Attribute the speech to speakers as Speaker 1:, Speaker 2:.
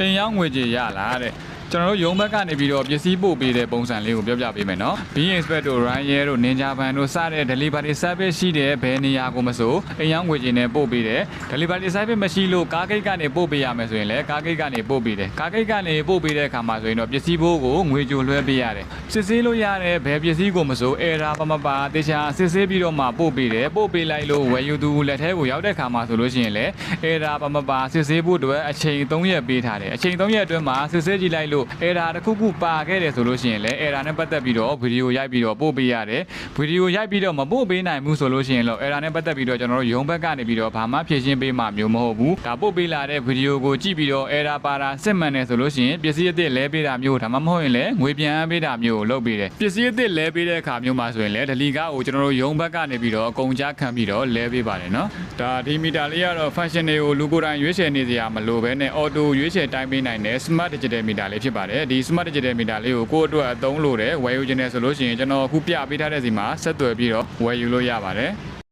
Speaker 1: အိမ်ရောက်ငွေကြေးရလားတဲ့ ကျွန်တော်တို့ရုံးဘက်ကနေပြီးတော့ပစ္စည်းပို့ပေးတဲ့ပုံစံလေးကိုပြောပြပေးမယ်နော် Being Expert တို့ Ryan တို့ Ninja Van တို့စတဲ့ delivery service ရှိတဲ့ဘယ်နေရာကိုမဆိုအိမ်ရောက်ငွေကြေးနဲ့ပို့ပေးတယ် delivery service မရှိလို့ကားဂိတ်ကနေပို့ပေးရမယ်ဆိုရင်လည်းကားဂိတ်ကနေပို့ပေးတယ်ကားဂိတ်ကနေပို့ပေးတဲ့အခါမှာဆိုရင်တော့ပစ္စည်းဘိုးကိုငွေကြိုလွှဲပေးရတယ်စစ်ဆေးလို့ရတဲ့ဘယ်ပစ္စည်းကိုမဆို error ပမပါတေချာစစ်ဆေးပြီးတော့မှပို့ပေးတယ်ပို့ပေးလိုက်လို့ဝယ်ယူသူလက်ထဲကိုရောက်တဲ့အခါမှာဆိုလို့ရှိရင်လည်း error ပမပါစစ်ဆေးဖို့အတွက်အချိန်3ရက်ပေးထားတယ်အချိန်3ရက်အတွင်းမှာစစ်ဆေးကြည့်လိုက်လို့ error တစ်ခုခုပါခဲ့တယ်ဆိုလို့ရှိရင်လည်း error နဲ့ပတ်သက်ပြီးတော့ဗီဒီယိုရိုက်ပြီးတော့ပို့ပေးရတယ်ဗီဒီယိုရိုက်ပြီးတော့မပို့ပေးနိုင်ဘူးဆိုလို့ရှိရင်တော့ error နဲ့ပတ်သက်ပြီးတော့ကျွန်တော်တို့ရုံးဘက်ကနေပြီးတော့ဘာမှဖြည့်ရှင်းပေးမှမျိုးမဟုတ်ဘူးဒါပို့ပေးလာတဲ့ဗီဒီယိုကိုကြည့်ပြီးတော့ error ပါတာစစ်မှန်တယ်ဆိုလို့ရှိရင်ပစ္စည်းအသစ်လဲပေးတာမျိုးဒါမှမဟုတ်ရင်လည်းငွေပြန်ပေးတာမျိုးကိုလုပ်ပေးတယ်ပစ္စည်းအသစ်လဲပေးတဲ့အခါမျိုးမှာဆိုရင်လည်းဒလီကားကိုကျွန်တော်တို့ရုံးဘက်ကနေပြီးတော့အကုန်ကြားခံပြီးတော့လဲပေးပါတယ်နော်ဒါဒီမီတာလေးကတော့ function တွေကိုလူကိုယ်တိုင်ရွေးချယ်နေစရာမလိုဘဲနဲ့ auto ရွေးချယ်တိုင်းပေးနိုင်တဲ့ smart digital meter လေးဖြစ်ပါတယ်ဒီ smart digital meter လေးကိုကိုယ့်အတွက်အသုံးလို့တယ်ဝယ်ယူခြင်းနဲ့ဆိုလို့ရှိရင်ကျွန်တော်အခုပြပေးထားတဲ့စီမှာဆက်သွယ်ပြီးတော့ဝယ်ယူလို့ရပါတယ်